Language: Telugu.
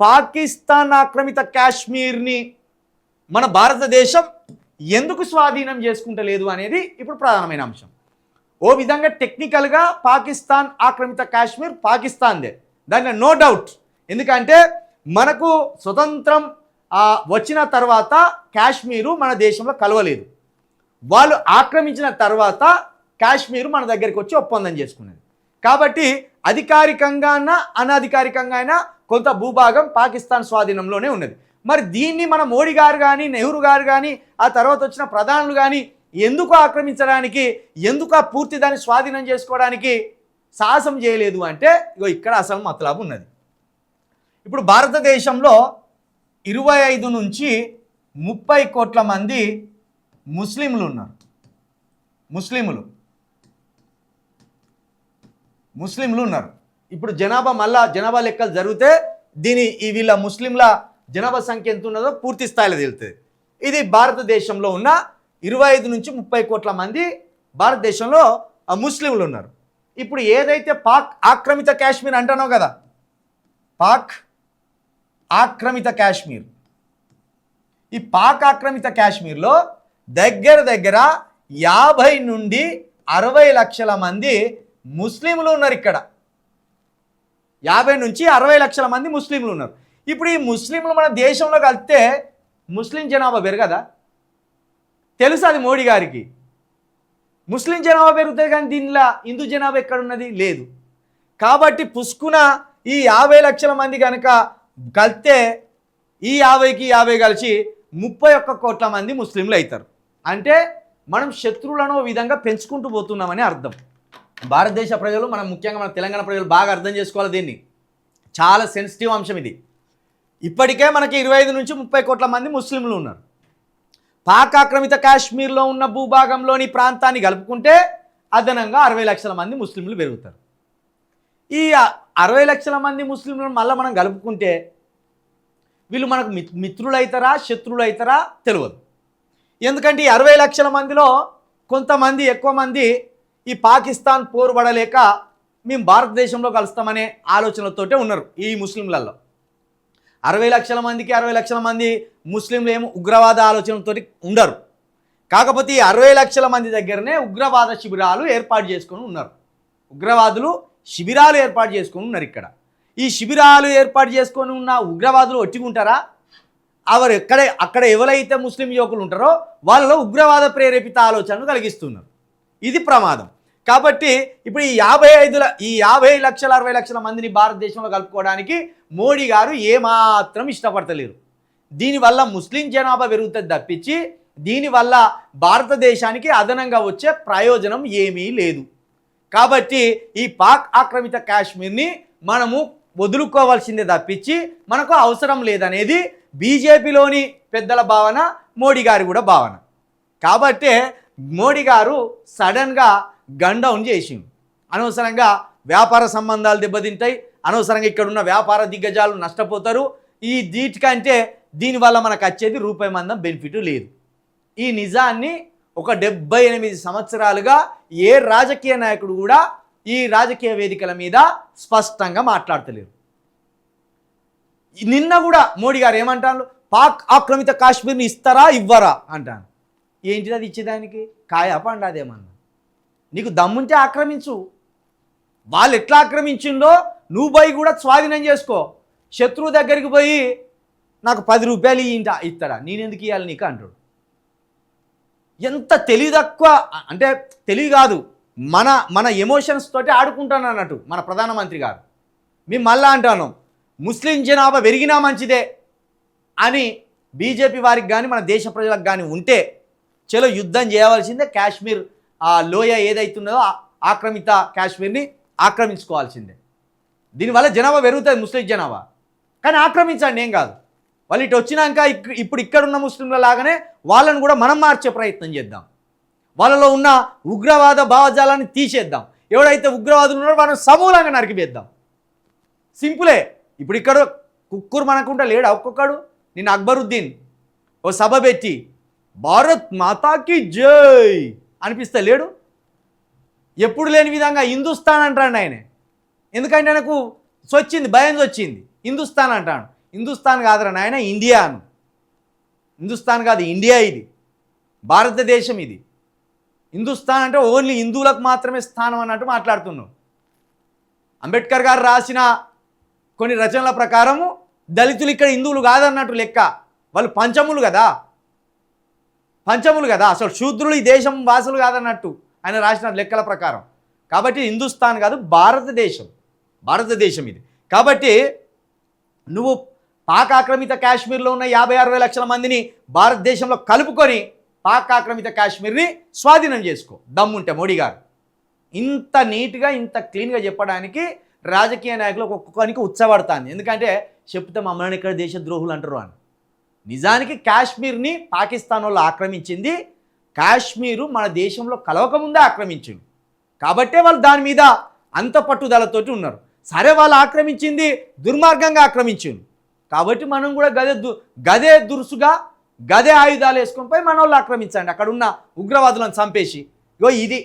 పాకిస్తాన్ ఆక్రమిత కాశ్మీర్ని మన భారతదేశం ఎందుకు స్వాధీనం చేసుకుంటలేదు అనేది ఇప్పుడు ప్రధానమైన అంశం. ఓ విధంగా టెక్నికల్గా పాకిస్తాన్ ఆక్రమిత కాశ్మీర్ పాకిస్తాన్దే. దాంట్లో నో డౌట్. ఎందుకంటే మనకు స్వతంత్రం వచ్చిన తర్వాత కాశ్మీరు మన దేశంలో కలవలేదు. వాళ్ళు ఆక్రమించిన తర్వాత కాశ్మీర్ మన దగ్గరికి వచ్చి ఒప్పందం చేసుకున్నది. కాబట్టి అధికారికంగా అయినా అనధికారికంగా అయినా కొంత భూభాగం పాకిస్తాన్ స్వాధీనంలోనే ఉన్నది. మరి దీన్ని మన మోడీ గారు కానీ నెహ్రూ గారు కానీ ఆ తర్వాత వచ్చిన ప్రధానులు కానీ ఎందుకు ఆక్రమించడానికి ఎందుకు ఆ పూర్తి దాన్ని స్వాధీనం చేసుకోవడానికి సాహసం చేయలేదు అంటే ఇగో ఇక్కడ అసలు మతలాభం ఉన్నది. ఇప్పుడు భారతదేశంలో ఇరవై ఐదు నుంచి ముప్పై కోట్ల మంది ముస్లింలు ఉన్నారు. ముస్లింలు. ముస్లింలు ఉన్నారు. ఇప్పుడు జనాభా మళ్ళా జనాభా లెక్కలు జరిగితే దీని ఈ వీళ్ళ ముస్లింల జనాభా సంఖ్య ఎంత ఉన్నదో పూర్తి స్థాయిలో తెలుస్తుంది. ఇది భారతదేశంలో ఉన్న ఇరవై ఐదు నుంచి ముప్పై కోట్ల మంది భారతదేశంలో ఆ ముస్లింలు ఉన్నారు. ఇప్పుడు ఏదైతే పాక్ ఆక్రమిత కాశ్మీర్ అంటున్నావు కదా పాక్ ఆక్రమిత కాశ్మీర్. ఈ పాక్ ఆక్రమిత కాశ్మీర్లో దగ్గర దగ్గర యాభై నుండి అరవై లక్షల మంది ముస్లింలు ఉన్నారు ఇక్కడ. యాభై నుంచి అరవై లక్షల మంది ముస్లింలు ఉన్నారు. ఇప్పుడు ఈ ముస్లింలు మన దేశంలో కలిస్తే ముస్లిం జనాభా పెరగదా? తెలుసు అది మోడీ గారికి? ముస్లిం జనాభా పెరుగుతుంది కానీ దీనిలో హిందూ జనాభా ఎక్కడున్నది లేదు. కాబట్టి పుష్కున ఈ యాభై లక్షల మంది కనుక కలిస్తే ఈ యాభైకి యాభై కలిసి ముప్పై ఒక్క కోట్ల మంది ముస్లింలు అవుతారు అంటే మనం శత్రువులను ఓ విధంగా పెంచుకుంటూ పోతున్నామని అర్థం. భారతదేశ ప్రజలు మనం ముఖ్యంగా మన తెలంగాణ ప్రజలు బాగా అర్థం చేసుకోవాలి దీన్ని. చాలా సెన్సిటివ్ అంశం ఇది. ఇప్పటికే మనకి ఇరవై ఐదు నుంచి ముప్పై కోట్ల మంది ముస్లింలు ఉన్నారు. పాక్ ఆక్రమిత కాశ్మీర్లో ఉన్న భూభాగంలోని ప్రాంతాన్ని కలుపుకుంటే అదనంగా అరవై లక్షల మంది ముస్లింలు పెరుగుతారు. ఈ అరవై లక్షల మంది ముస్లింలను మళ్ళీ మనం కలుపుకుంటే వీళ్ళు మనకు మిత్ మిత్రులు అవుతారా శత్రువులు అవుతారా తెలియదు ఎందుకంటే ఈ అరవై లక్షల మందిలో కొంతమంది ఎక్కువ మంది ఈ పాకిస్తాన్ పోరు పడలేక మేము భారతదేశంలో కలుస్తామనే ఆలోచనలతోటే ఉన్నారు ఈ ముస్లింలలో. అరవై లక్షల మందికి అరవై లక్షల మంది ముస్లింలు ఏమో ఉగ్రవాద ఆలోచనలతో ఉండరు. కాకపోతే ఈ అరవై లక్షల మంది దగ్గరనే ఉగ్రవాద శిబిరాలు ఏర్పాటు చేసుకొని ఉన్నారు. ఉగ్రవాదులు శిబిరాలు ఏర్పాటు చేసుకొని ఉన్నారు ఇక్కడ. ఈ శిబిరాలు ఏర్పాటు చేసుకొని ఉన్న ఉగ్రవాదులు ఒట్టిగుంటారా? అవరు ఎక్కడ అక్కడ ఎవరైతే ముస్లిం యువకులు ఉంటారో వాళ్ళలో ఉగ్రవాద ప్రేరేపిత ఆలోచనలు కలిగిస్తున్నారు. ఇది ప్రమాదం. కాబట్టి ఇప్పుడు ఈ యాభై ఐదుల ఈ యాభై లక్షల అరవై లక్షల మందిని భారతదేశంలో కలుపుకోవడానికి మోడీ గారు ఏమాత్రం ఇష్టపడతలేరు. దీనివల్ల ముస్లిం జనాభా పెరుగుతుంది తప్పించి దీనివల్ల భారతదేశానికి అదనంగా వచ్చే ప్రయోజనం ఏమీ లేదు. కాబట్టి ఈ పాక్ ఆక్రమిత కాశ్మీర్ని మనము వదులుకోవాల్సిందే తప్పించి మనకు అవసరం లేదనేది బీజేపీలోని పెద్దల భావన మోడీ గారి కూడా భావన. కాబట్టే మోడీ గారు సడన్గా గన్ డౌన్ చేసింది అనవసరంగా వ్యాపార సంబంధాలు దెబ్బతింటాయి. అనవసరంగా ఇక్కడ ఉన్న వ్యాపార దిగ్గజాలు నష్టపోతారు. ఈ దీటికంటే దీనివల్ల మనకు వచ్చేది రూపాయి మందం బెనిఫిట్ లేదు. ఈ నిజాన్ని ఒక డెబ్బై ఎనిమిది సంవత్సరాలుగా ఏ రాజకీయ నాయకుడు కూడా ఈ రాజకీయ వేదికల మీద స్పష్టంగా మాట్లాడతలేరు. నిన్న కూడా మోడీ గారు ఏమంటారు? పాక్ ఆక్రమిత కాశ్మీర్ని ఇస్తారా ఇవ్వరా అంటాను ఏంటిది అది ఇచ్చేదానికి? కాయ పండాదేమన్నా నీకు దమ్ముంటే ఆక్రమించు. వాళ్ళు ఎట్లా ఆక్రమించిందో నువ్వు పోయి కూడా స్వాధీనం చేసుకో. శత్రువు దగ్గరికి పోయి నాకు పది రూపాయలు ఇంట ఇస్తాడా నేనెందుకు ఇవ్వాలి నీకు అంటాడు. ఎంత తెలివి తక్కువ అంటే తెలివి కాదు మన మన ఎమోషన్స్ తోటి ఆడుకుంటాను అన్నట్టు మన ప్రధానమంత్రి గారు. మేము మళ్ళా అంటాను ముస్లిం జనాభా పెరిగినా మంచిదే అని బీజేపీ వారికి కానీ మన దేశ ప్రజలకు కానీ ఉంటే చలో యుద్ధం చేయవలసిందే కాశ్మీర్ ఆ లోయ ఏదైతున్నదో ఆక్రమిత కాశ్మీర్ని ఆక్రమించుకోవాల్సిందే. దీనివల్ల జనాభా పెరుగుతుంది ముస్లిం జనాభా. కానీ ఆక్రమించండి ఏం కాదు. వాళ్ళు ఇటు వచ్చినాక ఇక్- ఇప్పుడు ఇక్కడున్న ముస్లింల లాగానే వాళ్ళను కూడా మనం మార్చే ప్రయత్నం చేద్దాం. వాళ్ళలో ఉన్న ఉగ్రవాద భావజాలాన్ని తీసేద్దాం. ఎవడైతే ఉగ్రవాదులు ఉన్నారో వాళ్ళని సమూలంగా నరికివేద్దాం సింపులే. ఇప్పుడు ఇక్కడ కుక్కురు మనకుంటా లేడా ఒక్కొక్కడు? నిన్న అక్బరుద్దీన్ ఓ సభ పెట్టి భారత్ మాతాకి జై! అనిపిస్తే లేడు. ఎప్పుడు లేని విధంగా హిందుస్థాన్ అంటాడు ఆయన. ఎందుకంటే ఆయనకు వచ్చింది భయం వచ్చింది హిందుస్థాన్ అంటాడు. హిందుస్థాన్ కాదురా నాయన ఇండియా అను హిందుస్థాన్ కాదు ఇండియా ఇది. భారతదేశం ఇది. హిందుస్థాన్ అంటే ఓన్లీ హిందువులకు మాత్రమే స్థానం అన్నట్టు మాట్లాడుతున్నాం అంబేద్కర్ గారు రాసిన కొన్ని రచనల ప్రకారము దళితులు ఇక్కడ హిందువులు కాదన్నట్టు లెక్క. వాళ్ళు పంచములు కదా. పంచములు కదా. అసలు శూద్రులు ఈ దేశం వాసులు కాదన్నట్టు ఆయన రాసిన లెక్కల ప్రకారం. కాబట్టి హిందుస్థాన్ కాదు భారతదేశం. భారతదేశం ఇది. కాబట్టి నువ్వు పాక్ ఆక్రమిత కాశ్మీర్లో ఉన్న యాభై అరవై లక్షల మందిని భారతదేశంలో కలుపుకొని పాక్ ఆక్రమిత కాశ్మీర్ని స్వాధీనం చేసుకో. దమ్ముంటే మోడీ గారు. ఇంత నీట్గా ఇంత క్లీన్గా చెప్పడానికి రాజకీయ నాయకులు ఒక్కొక్కరికి ఉత్సపడుతుంది ఎందుకంటే చెప్తే మమ్మల్ని ఇక్కడ దేశద్రోహులు అంటారు అని. నిజానికి కాశ్మీర్ని పాకిస్తాన్ వాళ్ళు ఆక్రమించింది. కాశ్మీరు మన దేశంలో కలవకముందే ఆక్రమించింది. కాబట్టే వాళ్ళు దాని మీద అంత పట్టుదలతోటి ఉన్నారు. సరే వాళ్ళు ఆక్రమించింది దుర్మార్గంగా ఆక్రమించింది. కాబట్టి మనం కూడా గదే దు గదే దురుసుగా గదే ఆయుధాలు వేసుకొని పోయి మన వాళ్ళు ఆక్రమించండి. అక్కడ ఉన్న ఉగ్రవాదులను చంపేసి. ఇగో ఇది.